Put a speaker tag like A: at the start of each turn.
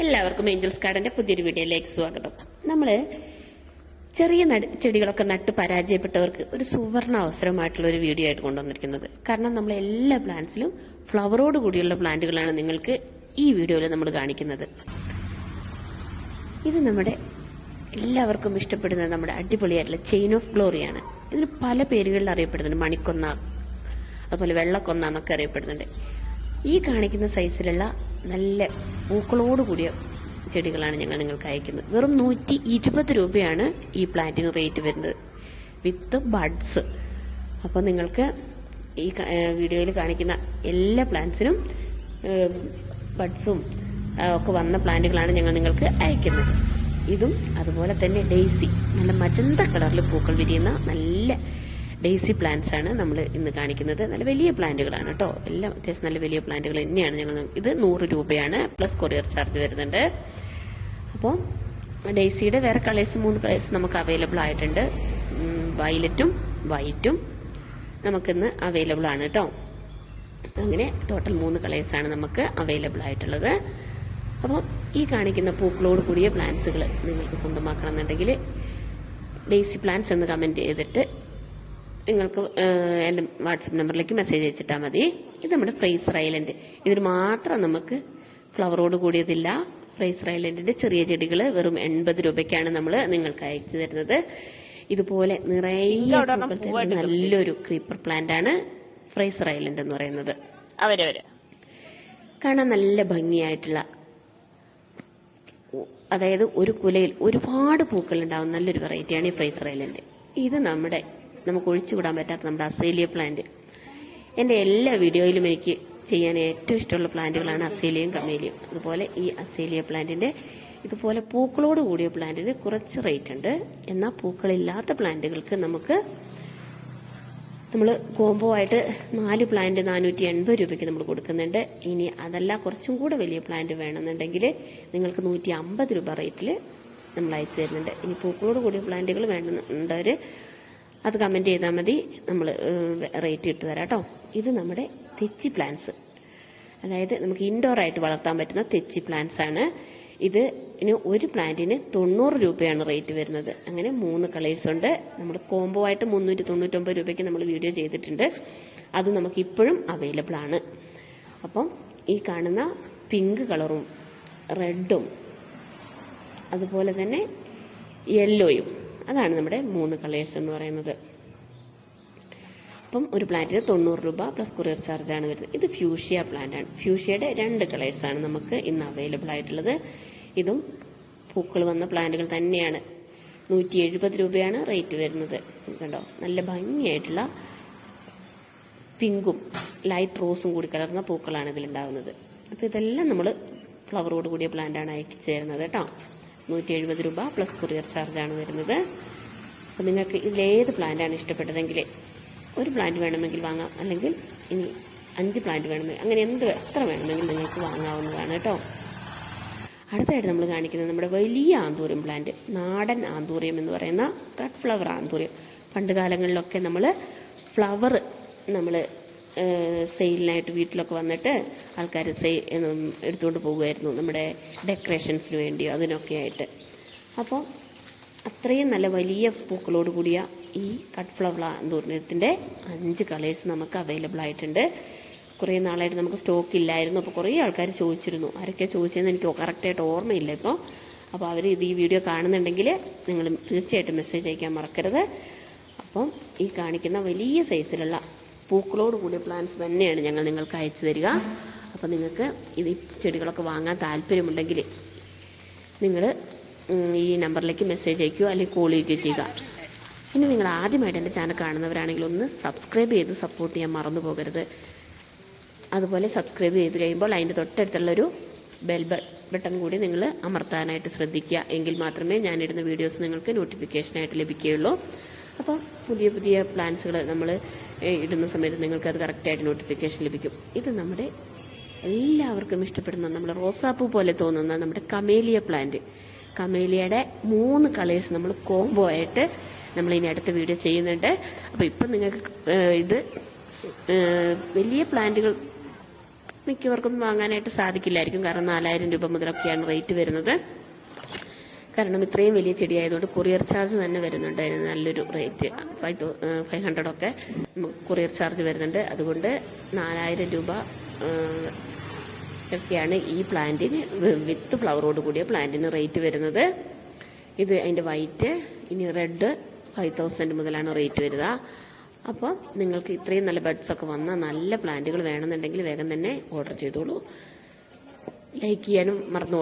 A: എല്ലാവർക്കും ഏഞ്ചൽസ് ഗാർഡന്റെ പുതിയൊരു വീഡിയോയിലേക്ക് സ്വാഗതം. നമ്മൾ ചെറിയ ചെടികളൊക്കെ നട്ട് പരാജയപ്പെട്ടവർക്ക് ഒരു സുവർണ അവസരമായിട്ടുള്ള ഒരു വീഡിയോ ആയിട്ട് കൊണ്ടുവന്നിരിക്കുന്നത്. കാരണം നമ്മൾ എല്ലാ പ്ലാന്റ്സിലും ഫ്ലവറോട് കൂടിയുള്ള പ്ലാന്റുകളാണ് നിങ്ങൾക്ക് ഈ വീഡിയോയിൽ നമ്മൾ കാണിക്കുന്നത്. ഇത് നമ്മുടെ എല്ലാവർക്കും ഇഷ്ടപ്പെടുന്ന നമ്മുടെ അടിപൊളിയായിട്ടുള്ള ചെയിൻ ഓഫ് ഗ്ലോറിയാണ് ഇതിന് പല പേരുകളിൽ അറിയപ്പെടുന്നുണ്ട്. മണിക്കൊന്ന അതുപോലെ വെള്ളക്കൊന്ന എന്നൊക്കെ അറിയപ്പെടുന്നുണ്ട്. ഈ കാണിക്കുന്ന സൈസിലുള്ള നല്ല പൂക്കളോട് കൂടിയ ചെടികളാണ് ഞങ്ങൾ നിങ്ങൾക്ക് അയക്കുന്നത്. വെറും നൂറ്റി ഇരുപത് രൂപയാണ് ഈ പ്ലാന്റിന് റേറ്റ് വരുന്നത്. With buds. അപ്പോൾ നിങ്ങൾക്ക് ഈ വീഡിയോയിൽ കാണിക്കുന്ന എല്ലാ പ്ലാന്റ്സിനും ബഡ്സും ഒക്കെ വന്ന പ്ലാന്റുകളാണ് ഞങ്ങൾ നിങ്ങൾക്ക് അയക്കുന്നത്. ഇതും അതുപോലെ തന്നെ ഡെയ്സി. നല്ല മജന്ത കളറിൽ പൂക്കൾ വിരിയുന്ന നല്ല ഡെയ്സി പ്ലാന്റ്സ് ആണ് നമ്മൾ ഇന്ന് കാണിക്കുന്നത്. നല്ല വലിയ പ്ലാന്റുകളാണ് കേട്ടോ. എല്ലാം അത്യാവശ്യം നല്ല വലിയ പ്ലാന്റുകൾ തന്നെയാണ് ഞങ്ങൾ ഇത് നൂറ് രൂപയാണ് പ്ലസ് കൊറിയർ ചാർജ് വരുന്നുണ്ട്. അപ്പോൾ ഡെയ്സിയുടെ വേറെ കളേഴ്സ് മൂന്ന് കളേഴ്സ് നമുക്ക് അവൈലബിൾ ആയിട്ടുണ്ട്. വയലറ്റും വൈറ്റും നമുക്കിന്ന് അവൈലബിൾ ആണ് കേട്ടോ. അങ്ങനെ ടോട്ടൽ മൂന്ന് കളേഴ്സ് ആണ് നമുക്ക് അവൈലബിൾ ആയിട്ടുള്ളത്. അപ്പോൾ ഈ കാണിക്കുന്ന പൂക്കളോട് കൂടിയ പ്ലാന്റ്സുകൾ നിങ്ങൾക്ക് സ്വന്തമാക്കണം എന്നുണ്ടെങ്കിൽ ഡെയ്സി പ്ലാന്റ്സ് എന്ന് കമന്റ് ചെയ്തിട്ട് നിങ്ങൾക്ക് എന്റെ വാട്സപ്പ് നമ്പറിലേക്ക് മെസ്സേജ് അയച്ചിട്ടാൽ മതി. ഇത് നമ്മുടെ ഫ്രൈസ് റൈലൻഡ് ഇതിന് മാത്രം നമുക്ക് ഫ്ലവറോട് കൂടിയതില്ല. ഫ്രൈസ് റൈലൻഡിന്റെ ചെറിയ ചെടികൾ വെറും എൺപത് രൂപയ്ക്കാണ് നമ്മൾ നിങ്ങൾക്ക് അയച്ചു തരുന്നത്. ഇതുപോലെ നിറയെ നല്ലൊരു ക്രീപ്പർ പ്ലാന്റ് ആണ് ഫ്രൈസ് റൈലൻഡ് എന്ന് പറയുന്നത്.
B: അവരവര്.
A: കാണാൻ നല്ല ഭംഗിയായിട്ടുള്ള അതായത് ഒരു കുലയിൽ ഒരുപാട് പൂക്കൾ ഉണ്ടാവും നല്ലൊരു വെറൈറ്റിയാണ് ഈ ഫ്രൈസ് റൈലൻഡ് ഇത് നമ്മുടെ നമുക്ക് ഒഴിച്ചുകൂടാൻ പറ്റാത്ത നമ്മുടെ അസേലിയ പ്ലാന്റ് എന്റെ എല്ലാ വീഡിയോയിലും എനിക്ക് ചെയ്യാൻ ഏറ്റവും ഇഷ്ടമുള്ള പ്ലാന്റുകളാണ് അസേലിയയും കമേലിയും. അതുപോലെ ഈ അസേലിയ പ്ലാന്റിന്റെ ഇതുപോലെ പൂക്കളോട് കൂടിയ പ്ലാന്റിന് കുറച്ച് റേറ്റ് ഉണ്ട്. എന്നാൽ പൂക്കളില്ലാത്ത പ്ലാന്റുകൾക്ക് നമുക്ക് നമ്മൾ കോംബോ ആയിട്ട് നാല് പ്ലാന്റ് നാനൂറ്റി എൺപത് രൂപയ്ക്ക് നമ്മൾ കൊടുക്കുന്നുണ്ട്. ഇനി അതല്ല കുറച്ചും കൂടെ വലിയ പ്ലാന്റ് വേണമെന്നുണ്ടെങ്കിൽ നിങ്ങൾക്ക് നൂറ്റി അമ്പത് രൂപ റേറ്റിൽ നമ്മൾ അയച്ചു തരുന്നുണ്ട്. ഇനി പൂക്കളോട് കൂടിയ പ്ലാന്റുകൾ വേണമെന്നുണ്ടവർ അത് കമന്റ് ചെയ്താൽ മതി. നമ്മൾ റേറ്റ് ഇട്ട് തരാം കേട്ടോ. ഇത് നമ്മുടെ തെച്ചി പ്ലാന്റ്സ് അതായത് നമുക്ക് ഇൻഡോർ ആയിട്ട് വളർത്താൻ പറ്റുന്ന തെച്ചി പ്ലാന്റ്സ് ആണ്. ഇത് ഒരു പ്ലാന്റിന് തൊണ്ണൂറ് രൂപയാണ് റേറ്റ് വരുന്നത്. അങ്ങനെ മൂന്ന് കളേഴ്സ് ഉണ്ട്. നമ്മൾ കോംബോ ആയിട്ട് മുന്നൂറ്റി തൊണ്ണൂറ്റൊമ്പത് രൂപയ്ക്ക് നമ്മൾ വീഡിയോ ചെയ്തിട്ടുണ്ട്. അത് നമുക്ക് ഇപ്പോഴും അവൈലബിൾ ആണ്. അപ്പം ഈ കാണുന്ന പിങ്ക് കളറും റെഡും അതുപോലെ തന്നെ യെല്ലോയും അതാണ് നമ്മുടെ മൂന്ന് കളേഴ്സ് എന്ന് പറയുന്നത്. അപ്പം ഒരു പ്ലാന്റിന് തൊണ്ണൂറ് രൂപ പ്ലസ് കൊറിയർ ചാർജ് ആണ് വരുന്നത്. ഇത് ഫ്യൂഷ്യ പ്ലാന്റ് ആണ്. ഫ്യൂഷ്യയുടെ രണ്ട് ആണ് നമുക്ക് ഇന്ന് അവൈലബിൾ ആയിട്ടുള്ളത്. ഇതും പൂക്കൾ വന്ന പ്ലാന്റുകൾ തന്നെയാണ്. നൂറ്റി എഴുപത് രൂപയാണ് റേറ്റ് വരുന്നത്. കണ്ടോ? നല്ല ഭംഗിയായിട്ടുള്ള പിങ്കും ലൈറ്റ് റോസും കൂടി കലർന്ന പൂക്കളാണ് ഇതിലുണ്ടാകുന്നത് അപ്പോൾ ഇതെല്ലാം നമ്മൾ ഫ്ലവറോട് കൂടിയ പ്ലാന്റാണ് അയച്ചു ചേരുന്നത് കേട്ടോ. നൂറ്റി എഴുപത് രൂപ പ്ലസ് കൊറിയർ ചാർജാണ് വരുന്നത്. അപ്പോൾ നിങ്ങൾക്ക് ഇതിലേത് പ്ലാന്റാണ് ഇഷ്ടപ്പെട്ടതെങ്കിൽ ഒരു പ്ലാന്റ് വേണമെങ്കിൽ വാങ്ങാം. അല്ലെങ്കിൽ ഇനി അഞ്ച് പ്ലാന്റ് വേണമെങ്കിൽ അങ്ങനെ എന്ത് എത്ര വേണമെങ്കിലും നിങ്ങൾക്ക് വാങ്ങാവുന്നതാണ് കേട്ടോ. അടുത്തായിട്ട് നമ്മൾ കാണിക്കുന്നത് നമ്മുടെ വലിയ ആന്തൂര്യം പ്ലാന്റ് നാടൻ ആന്തൂര്യം എന്ന് പറയുന്ന കട്ട് ഫ്ലവർ ആന്തൂര്യം പണ്ട് കാലങ്ങളിലൊക്കെ നമ്മൾ ഫ്ലവർ നമ്മൾ സെയിലിനായിട്ട് വീട്ടിലൊക്കെ വന്നിട്ട് ആൾക്കാർ സെയിൽ എടുത്തുകൊണ്ട് പോകുമായിരുന്നു നമ്മുടെ ഡെക്കറേഷൻസിന് വേണ്ടിയോ അതിനൊക്കെ ആയിട്ട്. അപ്പോൾ അത്രയും നല്ല വലിയ പൂക്കളോട് കൂടിയ ഈ കട്ട് ഫ്ലവർ ആന്തൂര്യത്തിന്റെ അഞ്ച് കളേഴ്സ് നമുക്ക് അവൈലബിൾ ആയിട്ടുണ്ട്. കുറേ നാളായിട്ട് നമുക്ക് സ്റ്റോക്ക് ഇല്ലായിരുന്നു. അപ്പോൾ കുറേ ആൾക്കാർ ചോദിച്ചിരുന്നു. ആരൊക്കെ ചോദിച്ചതെന്ന് എനിക്ക് കറക്റ്റായിട്ട് ഓർമ്മയില്ല ഇപ്പോൾ അപ്പോൾ അവർ ഇത് ഈ വീഡിയോ കാണുന്നുണ്ടെങ്കിൽ നിങ്ങൾ തീർച്ചയായിട്ടും മെസ്സേജ് അയക്കാൻ മറക്കരുത്. അപ്പം ഈ കാണിക്കുന്ന വലിയ സൈസിലുള്ള പൂക്കളോട് കൂടിയ പ്ലാന്റ്സ് തന്നെയാണ് ഞങ്ങൾ നിങ്ങൾക്ക് അയച്ചു തരിക. അപ്പോൾ നിങ്ങൾക്ക് ഇത് ചെടികളൊക്കെ വാങ്ങാൻ താല്പര്യമുണ്ടെങ്കിൽ നിങ്ങൾ ഈ നമ്പറിലേക്ക് മെസ്സേജ് അയക്കുക അല്ലെങ്കിൽ കോൾ ചെയ്യുകയോ ചെയ്യുക. ഇനി നിങ്ങൾ ആദ്യമായിട്ട് എന്റെ ചാനൽ കാണുന്നവരാണെങ്കിൽ ഒന്ന് സബ്സ്ക്രൈബ് ചെയ്ത് സപ്പോർട്ട് ചെയ്യാൻ മറന്നു പോകരുത്. അതുപോലെ സബ്സ്ക്രൈബ് ചെയ്ത് കഴിയുമ്പോൾ അതിന്റെ തൊട്ടടുത്തുള്ളൊരു ബെൽ ബട്ടൺ കൂടി നിങ്ങൾ അമർത്താനായിട്ട് ശ്രദ്ധിക്കുക. എങ്കിൽ മാത്രമേ ഞാനിടുന്ന വീഡിയോസ് നിങ്ങൾക്ക് നോട്ടിഫിക്കേഷനായിട്ട് ലഭിക്കുകയുള്ളൂ. അപ്പോൾ പുതിയ പുതിയ പ്ലാൻസുകൾ നമ്മൾ ഇടുന്ന സമയത്ത് നിങ്ങൾക്ക് അത് കറക്റ്റായിട്ട് നോട്ടിഫിക്കേഷൻ ലഭിക്കും. ഇത് നമ്മുടെ എല്ലാവർക്കും ഇഷ്ടപ്പെടുന്ന നമ്മുടെ റോസാപ്പൂ പോലെ തോന്നുന്ന നമ്മുടെ കമേലിയ പ്ലാന്റ് കമേലിയയുടെ മൂന്ന് കളേഴ്സ് നമ്മൾ കോംബോ ആയിട്ട് നമ്മൾ ഇനി അടുത്ത വീഡിയോ ചെയ്യുന്നുണ്ട്. അപ്പോൾ ഇപ്പം നിങ്ങൾക്ക് ഇത് വലിയ പ്ലാന്റുകൾ മിക്കവർക്കും വാങ്ങാനായിട്ട് സാധിക്കില്ലായിരിക്കും. കാരണം നാലായിരം രൂപ മുതലൊക്കെയാണ് റേറ്റ് വരുന്നത്. കാരണം ഇത്രയും വലിയ ചെടിയായതുകൊണ്ട് കൊറിയർ ചാർജ് തന്നെ വരുന്നുണ്ട്. അതിന് നല്ലൊരു റേറ്റ് ഫൈവ് ഫൈവ് ഹൺഡ്രഡ് ഒക്കെ കൊറിയർ ചാർജ് വരുന്നുണ്ട്. അതുകൊണ്ട് നാലായിരം രൂപ ഒക്കെയാണ് ഈ പ്ലാന്റിന് വിത്ത് ഫ്ലവറോട് കൂടിയ പ്ലാന്റിന് റേറ്റ് വരുന്നത്. ഇത് അതിന്റെ വൈറ്റ് ഇനി റെഡ് ഫൈവ് തൗസൻഡ് മുതലാണ് റേറ്റ് വരിക. അപ്പോൾ നിങ്ങൾക്ക് ഇത്രയും നല്ല ബഡ്സ് ഒക്കെ വന്ന നല്ല പ്ലാന്റുകൾ വേണമെന്നുണ്ടെങ്കിൽ വേഗം തന്നെ ഓർഡർ ചെയ്തോളൂ. ലൈക്ക് ചെയ്യാനും മറന്നു